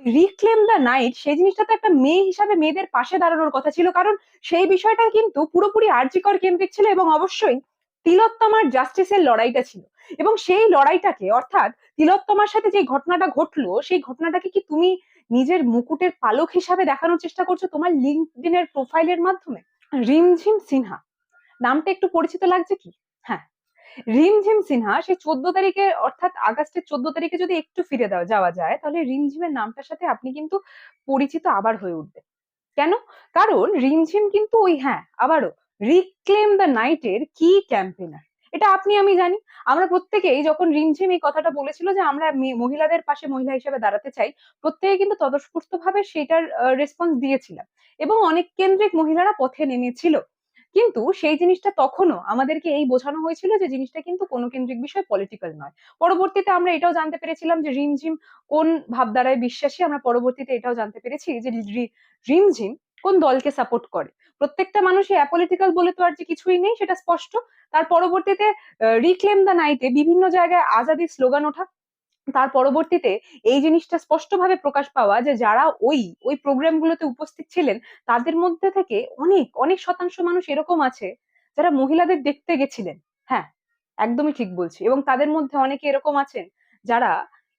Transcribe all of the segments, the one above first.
Reclaim the night সেই জিনিসটা তো একটা মেয়ে হিসাবে মেয়েদের পাশে দাঁড়ানোর কথা ছিল। কারণ সেই বিষয়টা কিন্তু পুরোপুরি আর্জিকর কেন্দ্রিক ছিল এবং অবশ্যই তিলোত্তমার জাস্টিসের লড়াইটা ছিল। এবং সেই লড়াইটাকে, অর্থাৎ তিলোত্তমার সাথে যে ঘটনাটা ঘটলো, সেই ঘটনাটাকে কি তুমি নিজের মুকুটের পালক হিসাবে দেখানোর চেষ্টা করছ তোমার লিঙ্কডিনের প্রোফাইলের মাধ্যমে? রিমঝিম সিনহা। নামটা একটু পরিচিত লাগছে কি? হ্যাঁ। রিমঝিম সিনহা, সেই চোদ্দ তারিখে, অর্থাৎ আগস্টের চোদ্দ তারিখে যদি একটু ফিরে দেওয়া, যাওয়া যায়, তাহলে রিমঝিমের নামটার সাথে আপনি কিন্তু পরিচিত আবার হয়ে উঠবে কেন? কারণ রিমঝিম কিন্তু ওই হ্যাঁ আবারও রিক্লেম দ্য নাইটের কি ক্যাম্পেনার এটা আপনি, আমি জানি। আমরা প্রত্যেকেই যখন রিমঝিম এই কথাটা বলেছিল যে আমরা মহিলাদের পাশে মহিলা হিসেবে দাঁড়াতে চাই প্রত্যেকে কিন্তু তদস্ফূর্ত ভাবে সেটার রেসপন্স দিয়েছিলাম। এবং অনেক কেন্দ্রিক মহিলারা পথে নেমেছিল। কিন্তু সেই জিনিসটা তখনও আমাদেরকে এই বোঝানো হয়েছিল যে জিনিসটা কিন্তু কোনো কেন্দ্রিক বিষয় পলিটিক্যাল নয়। পরবর্তীতে আমরা এটাও জানতে পেরেছিলাম যে রিমঝিম কোন ভাবধারায় বিশ্বাসী, আমরা পরবর্তীতে এটাও জানতে পেরেছি যে রিমঝিম কোন দলকে সাপোর্ট করে। প্রত্যেকটা মানুষই অ্যাপলিটিক্যাল বলে তো আর যে কিছুই নেই, সেটা স্পষ্ট। তার পরবর্তীতে রিক্লেম দ্য নাইটে বিভিন্ন জায়গায় আজাদি স্লোগান ওঠা তার পরবর্তীতে এই জিনিসটা স্পষ্টভাবে প্রকাশ পাওয়া যে যারা ওই ওই প্রোগ্রামগুলোতে উপস্থিত ছিলেন, তাদের মধ্যে থেকে অনেক অনেক শতাংশ মানুষ এরকম আছে যারা মহিলাদের দেখতে গেছিলেন। হ্যাঁ একদমই ঠিক বলছি। এবং তাদের মধ্যে অনেকে এরকম আছেন যারা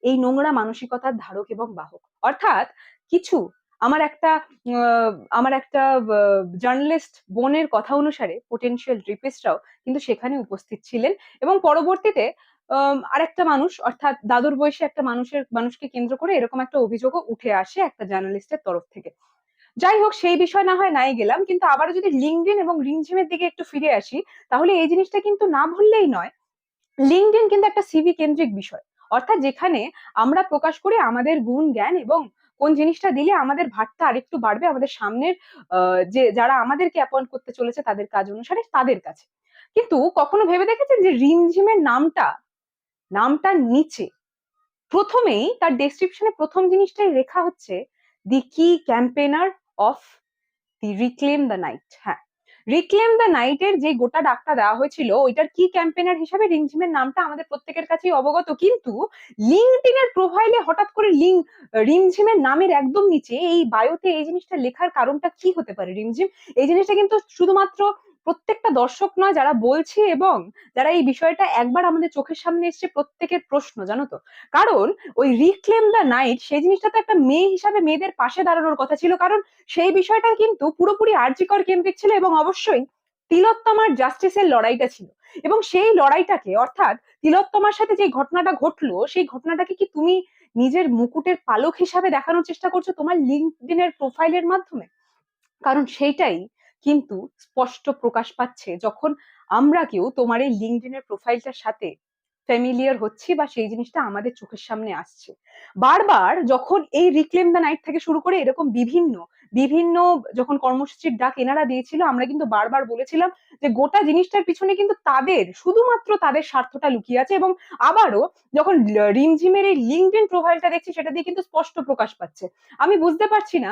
এই নোংরা মানসিকতার ধারক এবং বাহক। অর্থাৎ কিছু, আমার একটা আমার একটা জার্নালিস্ট বোনের কথা অনুসারে পোটেনশিয়াল রিপিস্টরাও কিন্তু সেখানে উপস্থিত ছিলেন এবং পরবর্তীতে আরেকটা মানুষ, অর্থাৎ দাদুর বয়সী একটা মানুষের, মানুষকে কেন্দ্র করে এরকম একটা অভিযোগও উঠে আসে একটা জার্নালিস্টের তরফ থেকে। যাই হোক, সেই বিষয় না হয় নাই গেলাম, কিন্তু আবারও যদি লিঙ্কডিন এবং রিমঝিমের দিকে একটু ফিরে আসি, তাহলে এই জিনিসটা কিন্তু না ভুললেই নয়। লিঙ্কডিন কিন্তু একটা সিভি কেন্দ্রিক বিষয়। অর্থাৎ যেখানে আমরা প্রকাশ করি আমাদের গুণ, জ্ঞান এবং কোন জিনিসটা দিলে আমাদের ভাতটা আরেকটু বাড়বে, আমাদের সামনের যে, যারা আমাদেরকে অ্যাপয়েন্ট করতে চলেছে তাদের কাজ অনুসারে তাদের কাছে। কিন্তু কখনো ভেবে দেখেছেন যে রিমঝিমের নামটা নামটার নিচে। প্রথমেই তার ডেসক্রিপশনে প্রথম জিনিসটাই লেখা হচ্ছে the key campaigner of the reclaim the night হ্যাঁ রিক্লেম দ্য নাইটের যে গোটা ডাকটা দেওয়া হয়েছিল, ওইটার কি ক্যাম্পেনার হিসাবে রিমঝিমের নামটা আমাদের প্রত্যেকের কাছেই অবগত। কিন্তু লিঙ্কডিনের প্রোফাইলে হঠাৎ করে লিঙ্ক রিমঝিমের নামের একদম নিচে এই বায়োতে এই জিনিসটা লেখার কারণটা কি হতে পারে রিমঝিম? এই জিনিসটা কিন্তু শুধুমাত্র প্রত্যেকটা দর্শক নয়, যারা বলছে এবং যারা এই বিষয়টা একবার আমাদের চোখের সামনে এসছে, প্রত্যেকের প্রশ্ন, জানো তো? কারণ ওই রিক্লেম দ্য নাইট সেই জিনিসটা তো একটা মেয়ে হিসাবে মেয়েদের পাশে দাঁড়ানোর কথা ছিল। কারণ সেই বিষয়টা কিন্তু পুরোপুরি আর্জিকর কেন্দ্রিক ছিল এবং অবশ্যই তিলোত্তমার জাস্টিসের লড়াইটা ছিল। এবং সেই লড়াইটাকে, অর্থাৎ তিলোত্তমার সাথে যে ঘটনাটা ঘটলো, সেই ঘটনাটাকে কি তুমি নিজের মুকুটের পালক হিসাবে দেখানোর চেষ্টা করছ তোমার লিঙ্কডিনের প্রোফাইলের মাধ্যমে? কারণ সেইটাই কিন্তু স্পষ্ট প্রকাশ পাচ্ছে যখন আমরা কেউ তোমার এই লিঙ্কডিনের প্রোফাইলটার সাথে ফ্যামিলিয়ার হচ্ছি বা সেই জিনিসটা আমাদের চোখের সামনে আসছে। বারবার যখন এই রিক্লেম দ্য নাইট থেকে শুরু করে এরকম বিভিন্ন বিভিন্ন যখন কর্মসূচির ডাক এনারা দিয়েছিল, আমরা কিন্তু বারবার বলেছিলাম যে গোটা জিনিসটার পিছনে কিন্তু তাদের, শুধুমাত্র তাদের স্বার্থটা লুকিয়ে আছে এবং আবারও যখন রিমঝিমের এই লিঙ্কডিন প্রোফাইলটা দেখছি, সেটা দিয়ে কিন্তু স্পষ্ট প্রকাশ পাচ্ছে। আমি বুঝতে পারছি না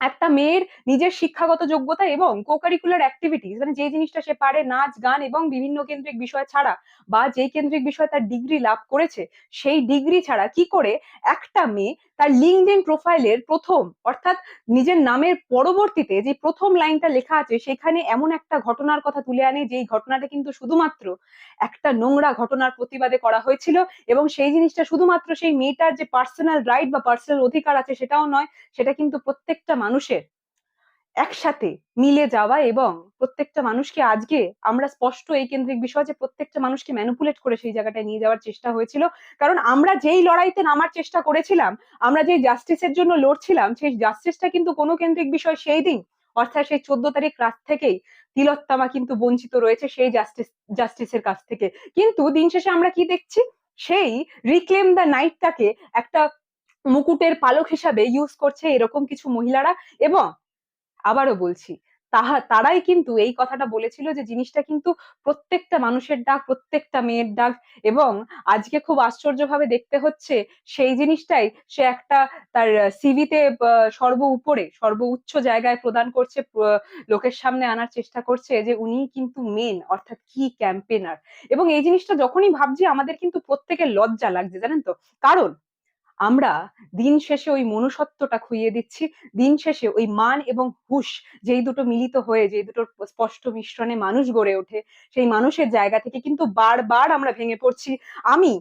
একটা মেয়ের নিজের শিক্ষাগত যোগ্যতা এবং কোকারিকুলার অ্যাক্টিভিটিস মানে যে জিনিসটা সে পারে নাচ, গান এবং বিভিন্ন কেন্দ্রিক বিষয় ছাড়া বা যে কেন্দ্রিক বিষয়ে তার ডিগ্রি লাভ করেছে, সেই ডিগ্রি ছাড়া কি করে একটা মেয়ে তার লিঙ্কডিন প্রোফাইলের প্রথম, অর্থাৎ নিজের নামের পরবর্তীতে যে প্রথম লাইনটা লেখা আছে, সেখানে এমন একটা ঘটনার কথা তুলে আনে, যেই ঘটনাটা কিন্তু শুধুমাত্র একটা নোংরা ঘটনার প্রতিবাদে করা হয়েছিল এবং সেই জিনিসটা শুধুমাত্র সেই মেয়েটার যে পার্সোনাল রাইট বা পার্সোনাল অধিকার আছে সেটাও নয়, সেটা কিন্তু প্রত্যেকটা মানুষের একসাথে মিলে যাওয়া এবং প্রত্যেকটা মানুষকে আজকে আমরা স্পষ্ট এই কেন্দ্রিক বিষয় যে প্রত্যেকটা মানুষকে ম্যানুপুলেট করে সেই জায়গাটায় নিয়ে যাওয়ার চেষ্টা হয়েছিল। কারণ আমরা যেই লড়াইতে নামার চেষ্টা করেছিলাম, আমরা যেই জাস্টিসের জন্য লড়ছিলাম, সেই জাস্টিসটা কিন্তু কোনো কেন্দ্রিক বিষয় সেই দিন, অর্থাৎ সেই চোদ্দ তারিখ রাত থেকেই তিলোত্তমা কিন্তু বঞ্চিত রয়েছে সেই জাস্টিস জাস্টিসের কাছ থেকে। কিন্তু দিন শেষে আমরা কি দেখছি? সেই রিক্লেম দ্য নাইটটাকে একটা মুকুটের পালক হিসাবে ইউজ করছে এরকম কিছু মহিলারা এবং আবারও বলছি, তাহা, তারাই কিন্তু এই কথাটা বলেছিল যে জিনিসটা কিন্তু প্রত্যেকটা মানুষের ডাক, প্রত্যেকটা মেয়ের ডাক এবং আজকে খুব আশ্চর্যভাবে দেখতে হচ্ছে সেই জিনিসটাই সে একটা তার সিভিতে সর্ব উপরে, সর্ব উচ্চ জায়গায় প্রদান করছে লোকের সামনে আনার চেষ্টা করছে যে উনি কিন্তু মেন অর্থাৎ কি ক্যাম্পেনার এবং এই জিনিসটা যখনই ভাবছি আমাদের কিন্তু প্রত্যেকের লজ্জা লাগছে, জানেন তো? কারণ আমরা দিন শেষে ওই মনুষ্যত্বটা খুইয়ে দিচ্ছি, দিন শেষে ওই মান এবং হুশ যেই দুটো মিলিত হয়ে, যেই দুটোর স্পষ্ট মিশ্রণে মানুষ গড়ে ওঠে, সেই মানুষের জায়গা থেকে কিন্তু বারবার আমরা ভেঙে পড়ছি। আমি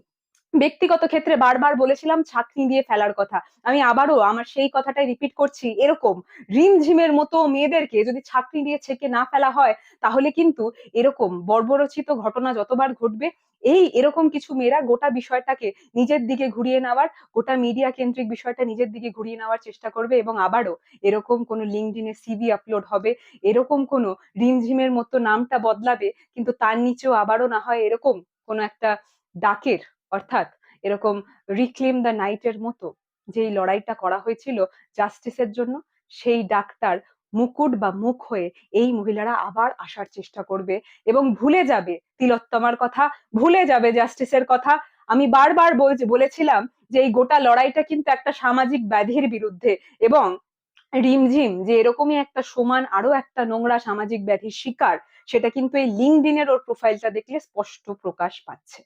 ব্যক্তিগত ক্ষেত্রে বারবার বলেছিলাম ছাকনি দিয়ে ফেলার কথা। আমি আবারও আমার সেই কথাটাই রিপিট করছি, এরকম রিমঝিমের মতো মেয়েদেরকে যদি ছাকনি দিয়ে ছেকে না ফেলা হয়, তাহলে কিন্তু এরকম বর্বরচিত ঘটনা যতবার ঘটবে, এই এরকম কিছু মেয়েরা গোটা বিষয়টাকে নিজের দিকে ঘুরিয়ে নেওয়ার, গোটা মিডিয়া কেন্দ্রিক বিষয়টা নিজের দিকে ঘুরিয়ে নেওয়ার চেষ্টা করবে এবং আবারও এরকম কোনো লিঙ্কডিনে সিভি আপলোড হবে, এরকম কোনো রিমঝিমের মতো নামটা বদলাবে, কিন্তু তার নিচেও আবারও না হয় এরকম কোনো একটা ডাকের অর্থাৎ এরকম রিক্লেম দ্য নাইটের মতো যেই লড়াইটা করা হয়েছিল জাস্টিসের জন্য, সেই ডাকটার মুকুট বা মুখ হয়ে এই মহিলারা আবার আসার চেষ্টা করবে এবং ভুলে যাবে। তিলোত্তমার কথা, ভুলে যাবে জাস্টিসের কথা। আমি বারবার বলেছিলাম যে এই গোটা লড়াইটা কিন্তু একটা সামাজিক ব্যাধির বিরুদ্ধে এবং রিমঝিম যে এরকমই একটা সমান আরও একটা নোংরা সামাজিক ব্যাধির শিকার, সেটা কিন্তু এই লিঙ্কডিনের ওর প্রোফাইলটা দেখলে স্পষ্ট প্রকাশ পাচ্ছে।